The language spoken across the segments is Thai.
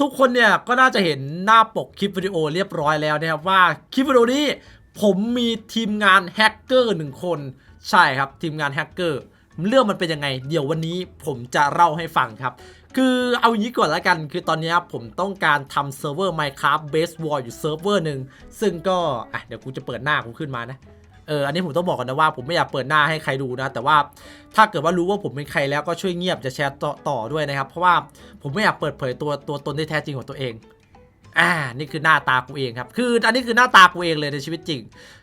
ทุกคนเนี่ยก็น่าจะเห็นหน้าปกคลิปวิดีโอเรียบร้อยแล้วนะครับว่าคลิปวิดีโอนี้ผมมีทีมงานแฮกเกอร์หนึ่งคนใช่ครับทีมงานแฮกเกอร์เรื่องมันเป็นยังไง เดี๋ยววันนี้ผมจะเล่าให้ฟังครับ คือเอาอย่างนี้ก่อนละกัน คือตอนนี้ผมต้องการทำเซิร์ฟเวอร์ Minecraft Base War อยู่เซิร์ฟเวอร์หนึ่งซึ่งก็อะเดี๋ยวกูจะเปิดหน้ากูขึ้นมานะ เอออันนี้ผมต้องบอกกันนะว่าผมไม่อยากเปิดหน้าให้ใครดูนะ แต่ว่าถ้าเกิดว่ารู้ว่าผมเป็นใครแล้วก็ช่วยเงียบจะแชร์ต่อตอด้วยนะครับ เพราะว่าผมไม่อยากเปิดเผยตัวตัวตนที่แท้จริงของตัวเองอ่านี่คือหน้าตากูเองครับคืออันนี้คือหน้าตากูเองเลยในชีวิตจริง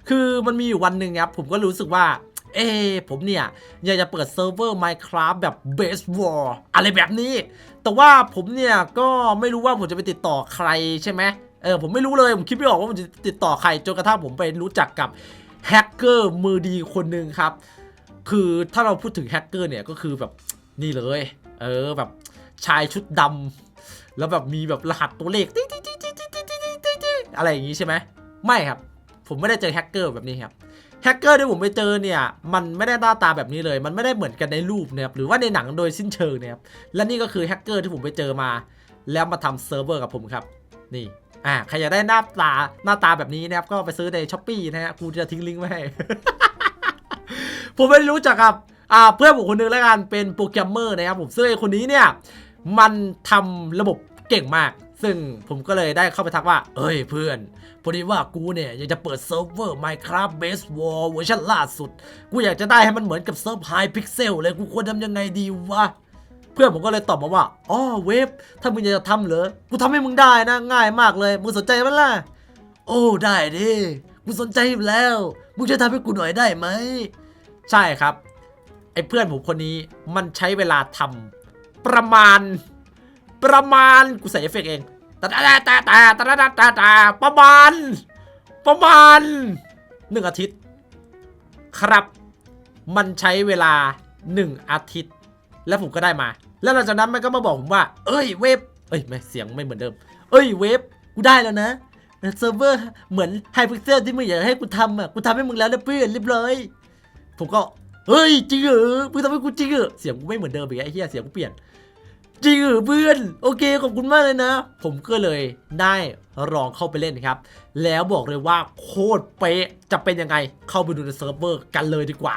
คือมันมีอยู่วันหนึ่งครับผมก็รู้สึกว่าเอ๊ะผมเนี่ยอยากจะเปิดเซิร์ฟเวอร์ Minecraft แบบ Base War อะไรแบบนี้ แต่ว่าผมเนี่ยก็ไม่รู้ว่าผมจะไปติดต่อใครใช่ไหมเออผมไม่รู้เลยผมคิดไม่ออกว่าผมจะติดต่อใครจนกระทั่งผมไปรู้จักกับ แฮกเกอร์มือดีคนหนึ่งครับ คือถ้าเราพูดถึงแฮกเกอร์เนี่ยก็คือแบบนี่เลย เออแบบชายชุดดำแล้วแบบมีแบบรหัสตัวเลขอะไรอย่างนี้ใช่ไหมไม่ครับ ผมไม่ได้เจอแฮกเกอร์แบบนี้ครับแฮกเกอร์ที่ผมไปเจอเนี่ยมันไม่ได้หน้าตาแบบนี้เลย มันไม่ได้เหมือนกันในรูปนะครับหรือว่าในหนังโดยสิ้นเชิงนะครับและนี่ก็คือแฮกเกอร์ที่ผมไปเจอมา แล้วมาทำเซิร์ฟเวอร์กับผมครับ นี่ อ่าใครอยากได้หน้าตาหน้าตาแบบนี้นะครับก็ไปซื้อในช้อปปี้นะฮะกูจะทิ้งลิงก์ไว้ให้ ผมไม่รู้จักกับอ่าเพื่อนผมคนหนึงแล้วกันเป็นโปรแกรมเมอร์นะครับผมซึ่งไอ้คนนี้เนี่ยมันทำระบบเก่งมาก ซึ่งผมก็เลยได้เข้าไปทักว่า เอ้ยเพื่อนพอดีว่ากูเนี่ยอยากจะเปิดเซิร์ฟเวอร์ Minecraft Base War เวอร์ชันล่าสุด กูอยากจะได้ให้มันเหมือนกับเซิร์ฟ High Pixel เลยกูควรทำยังไงดีวะ เพื่อนผมก็เลยตอบมาว่าอ๋อเวฟถ้ามึงอยากจะทำเหรอกูทำให้มึงได้นะ ง่ายมากเลย มึงสนใจมั้ยล่ะ โอ้ได้ดิกูสนใจอยู่แล้ว มึงจะทำให้กูหน่อยได้ไหมใช่ครับไอ้เพื่อนผมคนนี้มันใช้เวลาทำประมาณ ประมาณกูใส่เอฟเฟกเองต่แต่แต่แต่แต่แต่แต่แต่ประมาณ ประมาณหนึ่งอาทิตย์ ครับ มันใช้เวลาหนึ่งอาทิตย์ แล้วผมก็ได้มา แล้วหลังจากนั้นมันก็มาบอกผมว่า เอ้ยเวฟเอ้ยไม่เสียงไม่เหมือนเดิม เอ้ยเวฟกูได้แล้วนะเซิร์ฟเวอร์เหมือนไฮพิกเซลที่มึงอยากให้กูทำอะกูทำให้มึงแล้วนะเพื่อนเรียบร้อยผมก็เฮ้ยจริงเหรอมึงทำให้กูจริงเหรอเสียงกูไม่เหมือนเดิมอีกไอ้เหี้ยเสียงกูเปลี่ยน จริงเหรอเพื่อน โอเคขอบคุณมากเลยนะ ผมก็เลยได้ลองเข้าไปเล่นครับ แล้วบอกเลยว่าโคตรเป๊ะจะเป็นยังไงเข้าไปดูในเซิร์ฟเวอร์กันเลยดีกว่า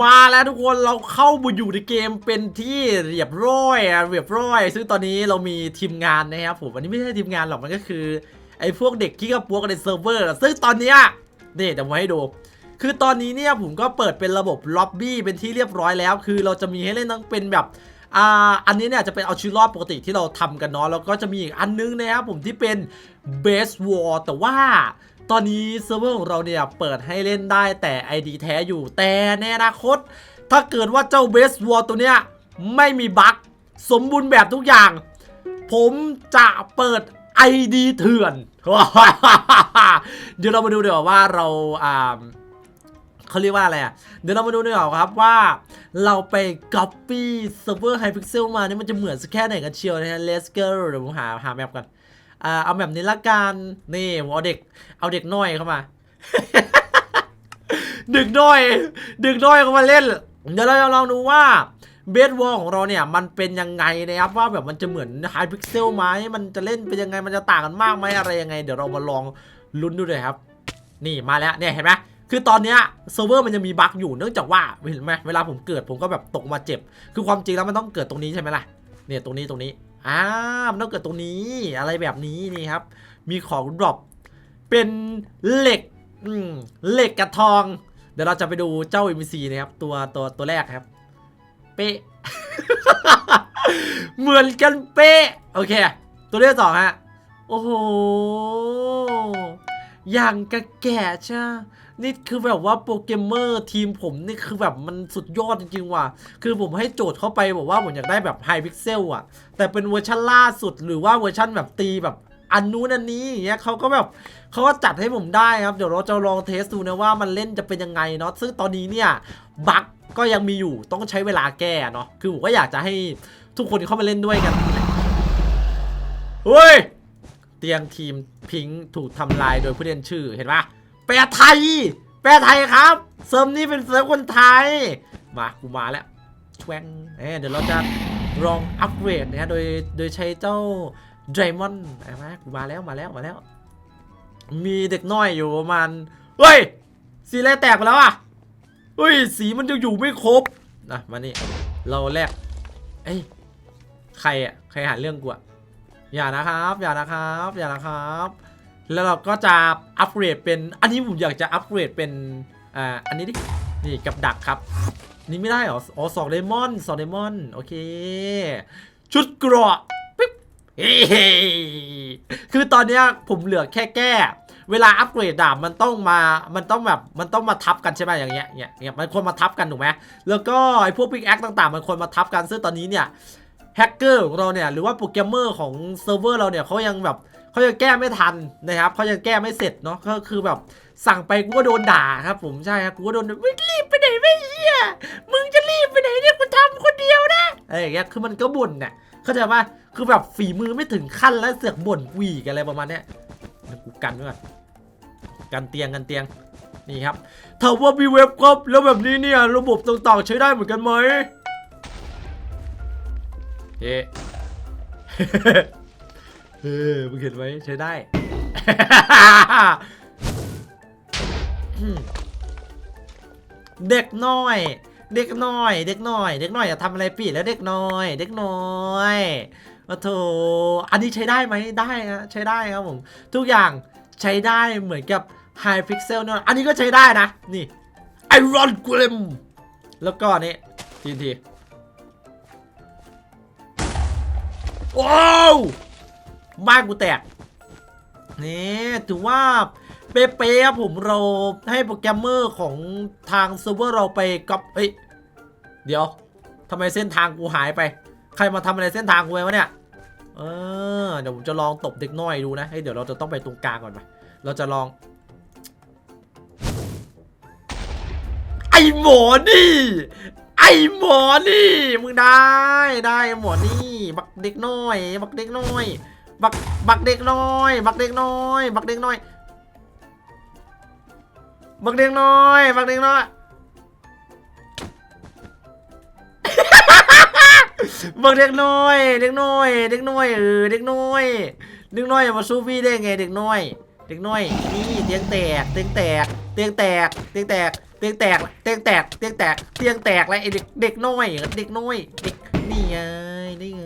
มาแล้วทุกคนเราเข้ามาอยู่ในเกมเป็นที่เรียบร้อยอะเรียบร้อย ซึ่งตอนนี้เรามีทีมงานนะครับผมอันนี้ไม่ใช่ทีมงานหรอกมันก็คือไอ้พวกเด็กขี้กระปวกในเซิร์ฟเวอร์ซึ่งตอนนี้นี่เดี๋ยวมาให้ดูคือตอนนี้เนี่ยผมก็เปิดเป็นระบบล็อบบี้เป็นที่เรียบร้อยแล้ว คือเราจะมีให้เล่นทั้งเป็นแบบ อันนี้เนี่ยจะเป็นเอาชีวิตรอดปกติที่เราทำกันเนาะแล้วก็จะมีอีกอันนึงนะครับผมที่เป็น Base War แต่ว่าตอนนี้เซิร์ฟเวอร์ของเราเนี่ยเปิดให้เล่นได้แต่ ID แท้อยู่แต่ในอนาคต ถ้าเกิดว่าเจ้า Base War ตัวเนี้ยไม่มีบั๊กสมบูรณ์แบบทุกอย่าง ผมจะเปิด ID เถื่อน เดี๋ยวเรามาดูเดีกว่าว่าเราอ่า เขาเรียกว่าอะไรอะ เดี๋ยวเรามาดูดีกว่าครับว่าเราไป copy server hypixel มาเนี่ยมันจะเหมือนสักแค่ไหนกันเชียวนะฮะ let's go เดี๋ยวผมหาหาแมปกันอ่าเอาแบบนี้ละกันนี่ผมเอาเด็กเอาเด็กน้อยเข้ามาด็กน้อยด็กน้อยเข้ามาเล่น เดี๋ยวเราจะลองดูว่าเบสวอลของเราเนี่ยมันเป็นยังไงนะครับว่าแบบมันจะเหมือนไฮพิกเซลไหมมันจะเล่นเป็นยังไงมันจะต่างกันมากไหมอะไรยังไง เดี๋ยวเรามาลองลุ้นดูเลยครับ นี่มาแล้วเนี่ยเห็นไหม คือตอนเนี้ยเซิร์ฟเวอร์มันจะมีบั๊กอยู่เนื่องจากว่าเห็นไหมเวลาผมเกิดผมก็แบบตกมาเจ็บ คือความจริงแล้วมันต้องเกิดตรงนี้ใช่ไหมล่ะเนี่ยตรงนี้ตรงนี้อ่ามันต้องเกิดตรงนี้อะไรแบบนี้นี่ครับ มีของดรอปเป็นเหล็กอืมเหล็กกับทอง เดี๋ยวเราจะไปดูเจ้า MBC นะครับ ตัวตัวตัวแรกครับ เป๊ะเหมือนกันเป๊ะโอเค ตัวที่สองฮะโอ้โหอย่างกระแก่ช่า นี่คือแบบว่าโปรแกรมเมอร์ทีมผมนี่คือแบบมันสุดยอดจริงๆว่ะ คือผมให้โจทย์เข้าไปบอกว่าผมอยากได้แบบไฮพิกเซลอะแต่เป็นเวอร์ชันล่าสุดหรือว่าเวอร์ชันแบบตีแบบอันนู้นอันนี้อย่างเงี้ยเขาก็แบบเขาก็จัดให้ผมได้ครับ เดี๋ยวเราจะลองเทสดูนะว่ามันเล่นจะเป็นยังไงเนาะ ซึ่งตอนนี้เนี่ยบั๊กก็ยังมีอยู่ต้องใช้เวลาแก้เนาะ คือผมก็อยากจะให้ทุกคนเข้ามาเล่นด้วยกัน เฮ้ย เตียงทีมพิงค์ถูกทำลายโดยผู้เล่นชื่อเห็นปะ แปลไทย แปลไทยครับ เซิร์ฟนี้เป็นเซิร์ฟคนไทย มากูมาแล้วชวงเเดี๋ยวเราจะลองอัปเกรดนะฮะ โดย โดยใช้เจ้าไดมอนด์มากูมาแล้ว มาแล้ว มาแล้ว มีเด็กน้อยอยู่ประมาณ เฮ้ย สีอะไรแตกไปแล้วอะเฮ้ย สีมันยังอยู่ไม่ครบนะมานี่ เราแลกเอ้ย ใครอะ ใครหาเรื่องกูอะอย่านะครับ อย่านะครับ อย่านะครับ แล้วเราก็จะอัปเกรดเป็นอันนี้ผมอยากจะอัปเกรดเป็นอ่าอันนี้ดินี่กับดักครับ นี่ไม่ได้หรออ๋อสองเดมอนสองเดมอนโอเค ชุดเกราะปิ๊บเฮ้คือตอนเนี้ยผมเหลือแค่แก้ เวลาอัปเกรดดาบมันต้องมามันต้องแบบมันต้องมาทับกันใช่ไหมอย่างเงี้ยเงี้ยเงี้ยมันควรมาทับกันถูกไหมแล้วก็ไอ้พวกพิกแอคต่างๆ มันควรมาทับกันซึ่งตอนนี้เนี่ยแฮกเกอร์ของเราเนี่ยหรือว่าโปรแกรมเมอร์ของเซิร์ฟเวอร์เราเนี่ยเขายังแบบ เขายังแก้ไม่ทันนะครับเขายังแก้ไม่เสร็จเนาะก็คือแบบสั่งไปกูก็โดนด่าครับผมใช่ครับกูก็โดนไม่รีบไปไหนไม่เฮียมึงจะรีบไปไหนเนี่ยกูทำคนเดียวนะอะไรอย่างเงี้ยคือมันก็บ่นเนี่ยเข้าใจป่ะคือแบบฝีมือไม่ถึงขั้นแล้วเสือกบ่นกูอีกอะไรประมาณเนี้ยกูกันไว้ก่อนกันเตียงกันเตียงนี่ครับถามว่ามีเว็บครับแล้วแบบนี้เนี่ยระบบต่างๆใช้ได้เหมือนกันไหมเอ๊ะ เออมึงเห็นไหมใช้ได้ เด็กน้อย เด็กน้อย เด็กน้อย เด็กน้อยอย่าทำอะไรผิดแล้วเด็กน้อย เด็กน้อยโอ้โถอันนี้ใช้ได้ไหมได้นะใช้ได้ครับผมทุกอย่างใช้ได้เหมือนกับ High Pixel เนอะอันนี้ก็ใช้ได้นะ นี่ Iron Golem แล้วก็นี่ทีทีว้าว บ้านกูแตกนี่ถือว่าเป๊ะๆครับผมเราให้โปรแกรมเมอร์ของทางเซิร์ฟเวอร์เราไปก๊อปเฮ้ยเดี๋ยวทำไมเส้นทางกูหายไป ใครมาทำอะไรเส้นทางกูไปวะเนี่ยเออเดี๋ยวผมจะลองตบเด็กน้อยดูนะเฮ้ยเดี๋ยวเราจะต้องไปตรงกลางก่อนไปเราจะลอง ไอหมอนี่ ไอหมอนี่ มึงได้ได้หมอนี่ บักเด็กน้อย บักเด็กน้อย บักบักเด็กน้อย บักเด็กน้อย บักเด็กน้อยบักเด็กน้อยบักเด็กน้อยบักเด็กน้อย เด็กน้อย เด็กน้อยเออเด็กน้อยเด็กน้อยมาสู้พี่ได้ไงเด็กน้อย เด็กน้อยนี่เตียงแตกเตียงแตกเตียงแตกเตียงแตกเตียงแตกเตียงแตกเตียงแตกเตียงแตกอะไรไอเด็กเด็กน้อยเด็กน้อยเด็กนี่ไงนี่ไง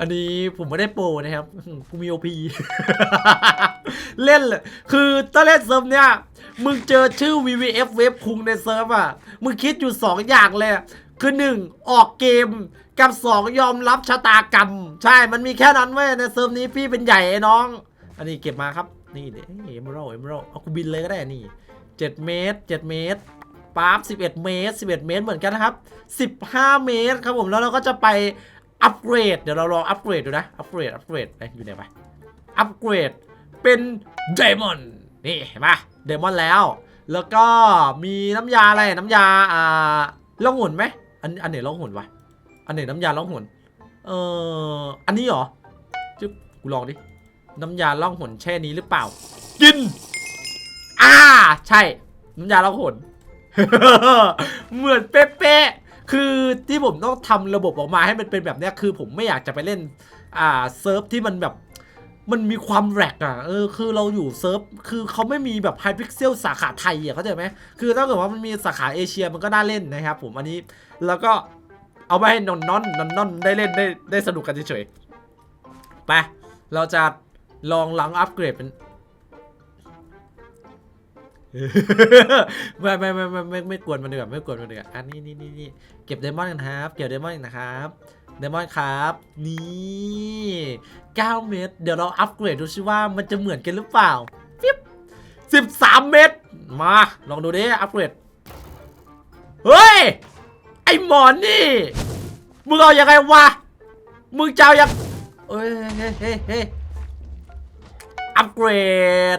อันนี้ผมไม่ได้โปรนะครับกูมีโอพีเล่นเลยคือถ้าเล่นเซิร์ฟเนี่ย มึงเจอชื่อ VVF เว็บคุงในเซิร์ฟอะ มึงคิดอยู่ 2 อย่างเลย คือ 1 ออกเกมกับ 2 ยอมรับชะตากรรม ใช่มันมีแค่นั้นเว้ยในเซิร์ฟนี้พี่เป็นใหญ่ไอ้น้อง อันนี้เก็บมาครับ นี่เดี๋ยวเอมเบรเอมเบรเอากูบินเลยก็ได้นี่ 7 เมตร 7 เมตรปั๊บ11 เมตร 11 เมตรเหมือนกันนะครับ 15 เมตรครับผมแล้วเราก็จะไป อัปเกรด เดี๋ยวเราลองอัปเกรดดูนะ อัปเกรด อัปเกรดไปอยู่ไหนไปอัปเกรด เป็นเดมอน นี่เห็นปะเดมอนแล้ว แล้วก็มีน้ำยาอะไร น้ำยา อ่าล่องหนไหม อัน อันไหนล่องหนวะ อันไหนน้ำยาล่องหนเอ่อ อันนี้เหรอ จึ๊บ กูลองดิ น้ำยาล่องหนแช่นี้หรือเปล่า กิน อ่า ใช่ น้ำยาล่องหนเหมือนเป๊ะๆ คือที่ผมต้องทำระบบออกมาให้มันเป็นแบบนี้คือผมไม่อยากจะไปเล่น อ่าเซิร์ฟที่มันแบบมันมีความแรกอะ เออ คือเราอยู่เซิร์ฟ คือเขาไม่มีแบบไฮพิกเซลสาขาไทยอะ เข้าใจไหม คือถ้าเกิดว่ามันมีสาขาเอเชียมันก็น่าเล่นนะครับผม อันนี้ แล้วก็เอาไปให้นอนนอนนอนนอนได้เล่นได้ได้สนุกกันเฉยๆ ไป เราจะลองหลังอัปเกรดเป็น ไม่ไม่ไม่ไม่ไม่ไม่กวนมันดีกว่าไม่กวนมันดีกว่าอันนี้นี่นี่นี่เก็บไดมอนด์กันครับ เก็บไดมอนด์กันนะครับไดมอนด์ครับ นี่9เม็ดเดี๋ยวเราอัปเกรดดูซิว่ามันจะเหมือนกันหรือเปล่าปิ๊บ13 เม็ดมาลองดูดิอัปเกรดเฮ้ย ไอหมอนนี่มึงเอาอยังไงวะมึงจะเอายังเอ้ยเฮ้ยเฮ้ยเฮ้ยอัปเกรด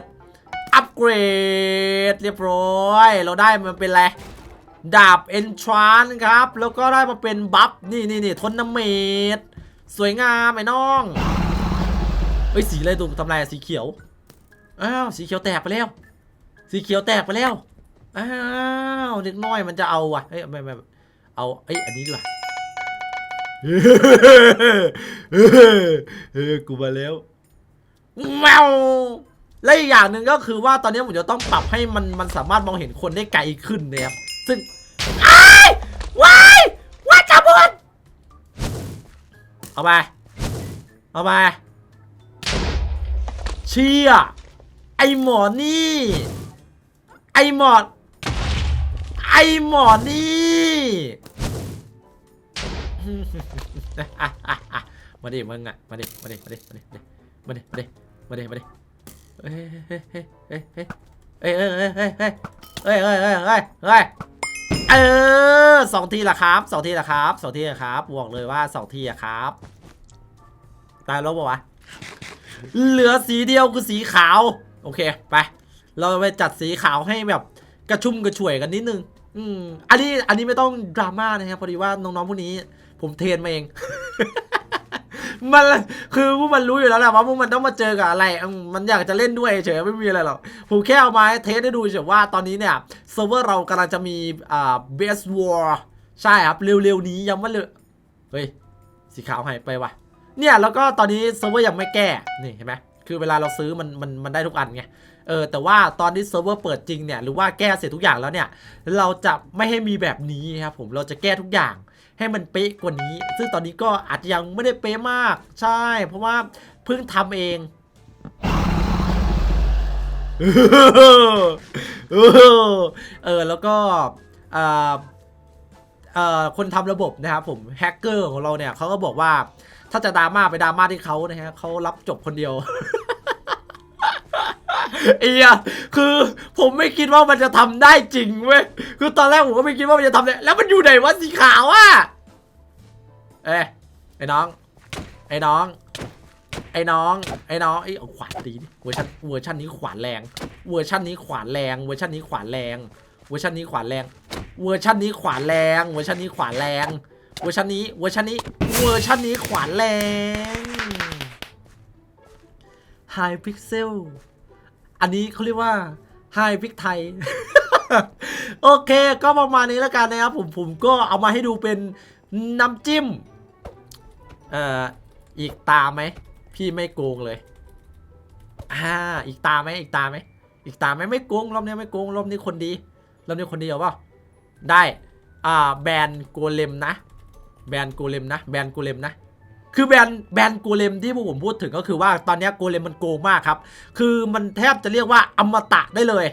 อัปเกรดเรียบร้อย เราได้มันเป็นอะไรดาบเอนทรานครับ แล้วก็ได้มาเป็นบัฟ นี่นี่นี่ทนน้ำเมดสวยงามไอ้น้องเอ้ยสีอะไรตูทำลายสีเขียว อ้าวสีเขียวแตกไปแล้ว สีเขียวแตกไปแล้ว อ้าวเด็กน้อยมันจะเอาอะเฮ้ยไม่ไม่เอาเอ้ยอันนี้ดีกว่ากูมาแล้วแมว และอีกอย่างหนึ่งก็คือว่าตอนนี้ผมจะต้องปรับให้มันมันสามารถมองเห็นคนได้ไกลขึ้นนะครับซึ่งอ้ายว้ายว้าจับมันเอาไปเอาไปเชี่ยไอหมอนี่ ไอหมอนไอหมอนี่มาดิมึงอะมาดิมาดิมาดิมาดิมาดิมาดิมาดิมาดิ เฮ้ยเฮ้ยเฮ้ยเฮ้ยเฮ้ยเฮ้ยเฮ้ยเฮ้ยเฮ้ยเฮ้ยเฮ้ยเฮ้ยเฮ้ยเฮ้ยเฮ้ยเออสองทีละครับสองทีละครับสองทีละครับบอกเลยว่าสองทีอะครับ ตายแล้วปะวะเหลือสีเดียวคือสีขาว โอเคไป เราไปจัดสีขาวให้แบบกระชุ่มกระชวยกันนิดนึง อืมอันนี้อันนี้ไม่ต้องดราม่านะครับพอดีว่าน้องๆพวกนี้ ผมเทรนมาเอง มันคือพวกมันรู้อยู่แล้วแหละว่าพวกมันต้องมาเจอกับอะไร มันอยากจะเล่นด้วยเฉยไม่มีอะไรหรอก ผมแค่เอามาเทสให้ดูเฉยว่าตอนนี้เนี่ยเซิร์ฟเวอร์เรากำลังจะมีอ่าเบสวอร์ใช่ครับ เร็วๆนี้ยังไม่เลยเฮ้ย สีขาวหายไปว่ะ เนี่ยแล้วก็ตอนนี้เซิร์ฟเวอร์ยังไม่แก้ นี่เห็นไหมคือเวลาเราซื้อมันมันมันได้ทุกอันไงเออแต่ว่าตอนที่เซิร์ฟเวอร์เปิดจริงเนี่ยหรือว่าแก้เสร็จทุกอย่างแล้วเนี่ย เราจะไม่ให้มีแบบนี้ครับผมเราจะแก้ทุกอย่าง ให้มันเป๊ะกว่านี้ ซึ่งตอนนี้ก็อาจจะยังไม่ได้เป๊ะมาก ใช่ เพราะว่าเพิ่งทำเองเออแล้วก็อ่อเอ่อคนทำระบบนะครับผมแฮกเกอร์ของเราเนี่ยเขาก็บอกว่าถ้าจะดราม่าไปดราม่าที่เขานะฮะเขารับจบคนเดียว เอียคือผมไม่คิดว่ามันจะทำได้จริงเว้ยคือตอนแรกผมก็ไม่คิดว่ามันจะทำได้แล้วมันอยู่ไหนวะสีขาวอะเอ้ยไอ้น้อง ไอ้น้อง ไอ้น้อง ไอ้น้องไอ้ขวานตีดิเวอร์ชันเวอร์ชันนี้ขวานแรง เวอร์ชันนี้ขวานแรง เวอร์ชันนี้ขวานแรง เวอร์ชันนี้ขวานแรง เวอร์ชันนี้ขวานแรง เวอร์ชันนี้ขวานแรง เวอร์ชันนี้ เวอร์ชันนี้ เวอร์ชันนี้ขวานแรง High Pixel อันนี้เขาเรียกว่า High Pix ไทย โอเค ก็ประมาณนี้แล้วกันนะครับผมผมก็เอามาให้ดูเป็นน้ำจิ้ม เอ่อ อีกตาไหม พี่ไม่โกงเลย อ่า อีกตาไหมอีกตาไหมอีกตาไหมไม่โกงรอบนี้ไม่โกงรอบนี้คนดีรอบนี้คนดีเหรอเปล่าได้ อ่า แบรนด์โกเลมนะ แบรนด์โกเลมนะ แบรนด์โกเลมนะ คือแบรนด์แบรนด์โกเลมที่พวกผมพูดถึงก็คือว่าตอนนี้โกเลมมันโกงมากครับ คือมันแทบจะเรียกว่าอมตะได้เลย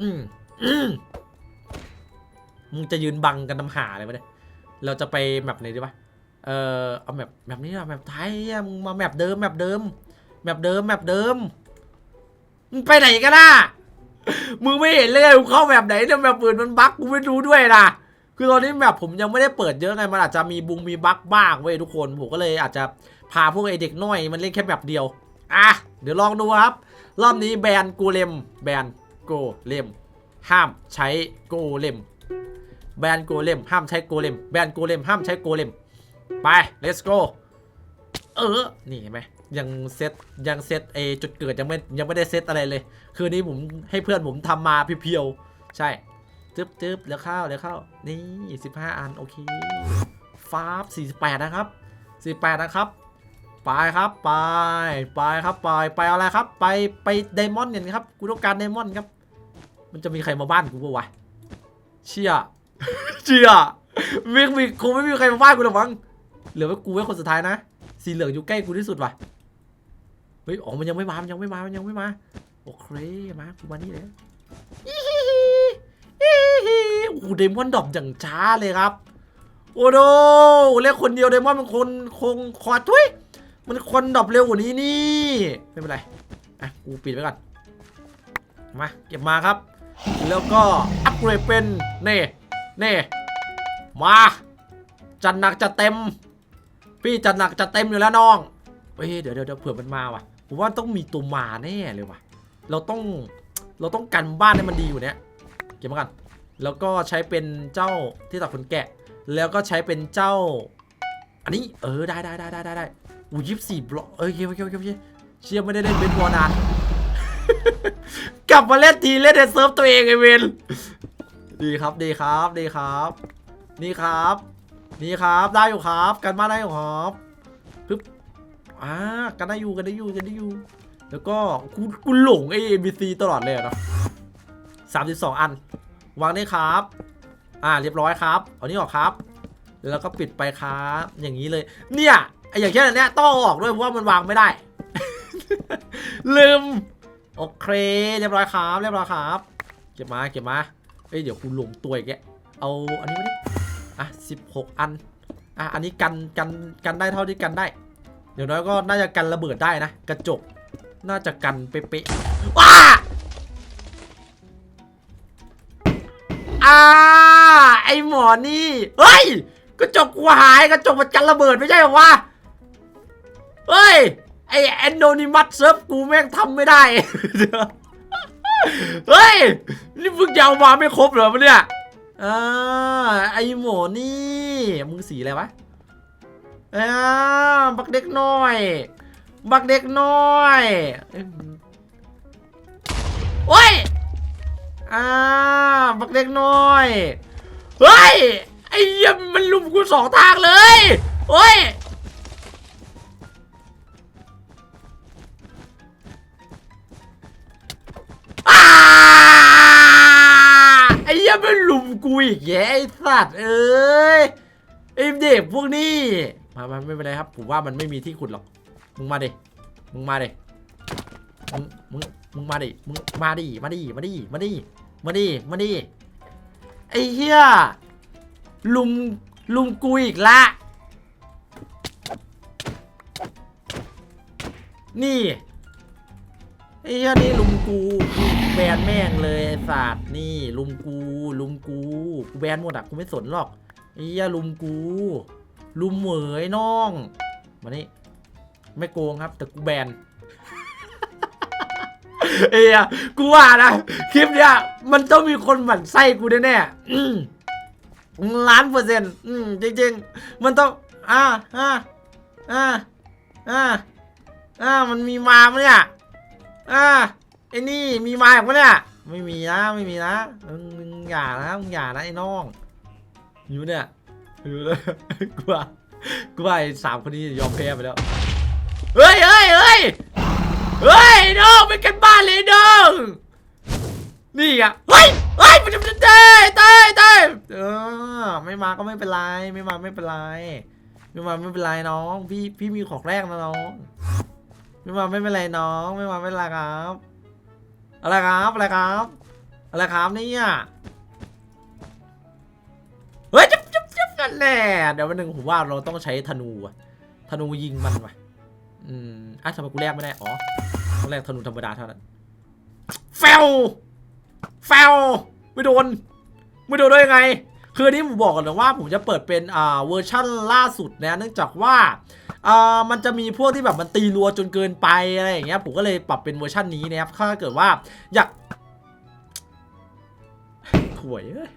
อืมอืมมึงจะยืนบังกันน้ำหาอะไรวะเนี่ยเราจะไปแมปไหนดีวะ เออเอาแมปแบบนี้อะแมปไทยมึงมาแมปเดิมแมปเดิมแมปเดิมแมปเดิมมึงไปไหนกันน่ะมึงไม่เห็นเลยกูเข้าแมปไหนเนี่ยแมปอื่นมันบั๊กกูไม่รู้ด้วยนะ คือตอนนี้แมปผมยังไม่ได้เปิดเยอะไงมันอาจจะมีบุงมีบั๊กบ้างเว้ยทุกคนผมก็เลยอาจจะพาพวกไอเด็กน้อยมันเล่นแค่แมปเดียวอะเดี๋ยวลองดูครับ รอบนี้แบนกูเลมแบนโกเลมห้ามใช้โกเลมแบนโกเลมห้ามใช้โกเลมแบนโกเลมห้ามใช้โกเลมไป let's go เออ นี่เห็นไหมยังเซตยังเซตเอจุดเกิดยังไม่ยังไม่ได้เซตอะไรเลย คืนนี้ผมให้เพื่อนผมทำมาเพียวๆใช่ จึ๊บจึ๊บแล้วเข้าแล้วเข้า นี่สิบห้าอัน โอเคฟาบสี่สิบแปดนะครับสี่แปดนะครับ ไปครับ ไป ไปครับ ไป ไปอะไรครับ ไป ไปไดมอนด์เนี่ยครับ กูต้องการไดมอนด์ครับ มันจะมีใครมาบ้านกูปะวะ เชี่ย เชี่ยมีมีคงไม่มีใครมาบ้านกูหรอกมั้ง เหลือไว้กูไว้คนสุดท้ายนะ สีเหลืองอยู่ใกล้กูที่สุดว่ะ เฮ้ย อ๋อ มันยังไม่มา มันยังไม่มา มันยังไม่มา โอเค มา กูมานี่เลยอีฮิฮิ โอ้โหเดมอนดรอปอย่างช้าเลยครับ โอ้โหเรียกคนเดียวเดมอนมันคนคงคอทุยมันคนดรอปเร็วกว่านี้นี่ ไม่เป็นไรอะกูปิดไว้ก่อน มา เก็บมาครับ แล้วก็อัปเกรดเป็น เน่เน่มาจัดหนักจัดเต็ม พี่จัดหนักจัดเต็มอยู่แล้วน้องเฮ้ยเดี๋ยวเดี๋ยวเผื่อมันมาว่ะผมว่าต้องมีตัวมาแน่เลยว่ะ เราต้องเราต้องกันบ้านให้มันดีอยู่เนี้ย ก็บมากันแล้วก็ใช้เป็นเจ้าที่ตัดขนแกะ แล้วก็ใช้เป็นเจ้า อันนี้เออได้ได้ได้ได้ได้ได้อู้ยี่สิบสี่บล็อกเอ้ยโอเคโอเคโอเคโอเคเชียไม่ได้เล่นเบสบอลนานกลับมาเล่นทีเล่นในเซิร์ฟตัวเองไอเวนดีครับดีครับดีครับ นี่ครับ นี่ครับได้อยู่ครับ กันบ้าได้อยู่ครับปึ๊บอ่ากันได้อยู่กันได้อยู่กันได้อยู่ แล้วก็กูกูหลงไอ้ NPC ตลอดเลยอะเนาะ สามสิบสองอัน วางได้ครับ อ่าเรียบร้อยครับเอานี้ออกครับ แล้วก็ปิดไปครับอย่างนี้เลย เนี่ยไออย่างเช่นอันเนี้ยต้องออกด้วยเพราะว่ามันวางไม่ได้ ลืมโอเคเรียบร้อยครับ เรียบร้อยครับ เก็บมาเก็บมาเอ้ยเดี๋ยวกูลงตัวอีกแกเอาอันนี้มาดิอะสิบหกอันอะอันนี้กันกันกันได้เท่าที่กันได้เดี๋ยวน้อยก็น่าจะกันระเบิดได้นะ กระจกน่าจะกันเป๊ะๆว้า อ่า ไอหมอนี่ เฮ้ย กระจกกูหายกระจกมันกันระเบิดไม่ใช่หรอวะ เฮ้ย ไอแอนโดนิมัสเซิร์ฟกูแม่งทำไม่ได้ เฮ้ย นี่มึงยาวมาไม่ครบเหรอมันเนี่ยอ่าไอหมอนี่ มึงสีอะไรวะอ่าบักเด็กน้อย บักเด็กน้อยเอ้ยมึงโอ้ยอ่า บักเด็กน้อย เฮ้ย ไอ้เหี้ยมันลุมกูสองทางเลยโอ้ยไอ้เหี้ยมันลุมกูอีกแย่ไอ้สัตว์เอ้ยไอ้เด็กพวกนี้ มามาไม่เป็นไรครับ ผมว่ามันไม่มีที่ขุดหรอก มึงมาดิ มึงมาดิ มึง มึง มึงมาดิ มึงมาดิ มาดิ มาดิ มาดิ มาดิมาดิไอ้เหี้ยลุมลุมกูอีกละ นี่ไอ้เหี้ยนี่ลุมกูแบนแม่งเลยไอ้สัตว์นี่ ลุมกูลุมกูกูแบนหมดอะกูไม่สนหรอกไอ้เหี้ยลุมกู ลุมเหมยน้องมานี่ไม่โกงครับแต่กูแบน เอ้ยกูว่านะ คลิปเนี้ยมันต้องมีคนหมั่นไส้กูแน่ๆอืมล้านเปอร์เซ็นต์อืมจริง ๆ มันต้อง อ่าอ่าอ่าอ่าอ่ามันมีมาปะเนี่ยอ่าไอ้นี่มีมาอีกปะเนี่ย ไม่มีนะไม่มีนะมึงมึงอย่านะมึงอย่านะไอ้น้องอยู่เนี่ยอยู่เลยกูว่ากูว่าไอ้สามคนนี้ยอมแพ้ไปแล้วเฮ้ยเฮ้ยเฮ้ยเฮ้ยน้องไปกันบ้า เลยน้องนี่อะเฮ้ยเฮ้ยมันจะเต้เต้เต้เออไม่มาก็ไม่เป็นไรไม่มาไม่เป็นไรไม่มาไม่เป็นไรน้อง พี่พี่มีของแรกนะน้องไม่มาไม่เป็นไรน้อง ไม่มาไม่เป็นไรครับ อะไรครับอะไรครับ อะไรครับเนี่ยเฮ้ยจับจับจับนั่นแหละเดี๋ยววันหนึ่งผมว่าเราต้องใช้ธนูอะธนูยิงมันว่ะอืมอะทำไมกูแลกไม่ได้อ๋อต้องแลกธนูธรรมดาเท่านั้น ฟลแฟลไม่โดน ไม่โดนได้ยังไง คือนี้ผมบอกก่อนเลยว่าผมจะเปิดเป็นอ่าเวอร์ชั่นล่าสุดนะเนื่องจากว่าอ่ามันจะมีพวกที่แบบมันตีรัวจนเกินไปอะไรอย่างเงี้ยผมก็เลยปรับเป็นเวอร์ชันนี้นะครับถ้าเกิดว่าอยากหวยเอ้ย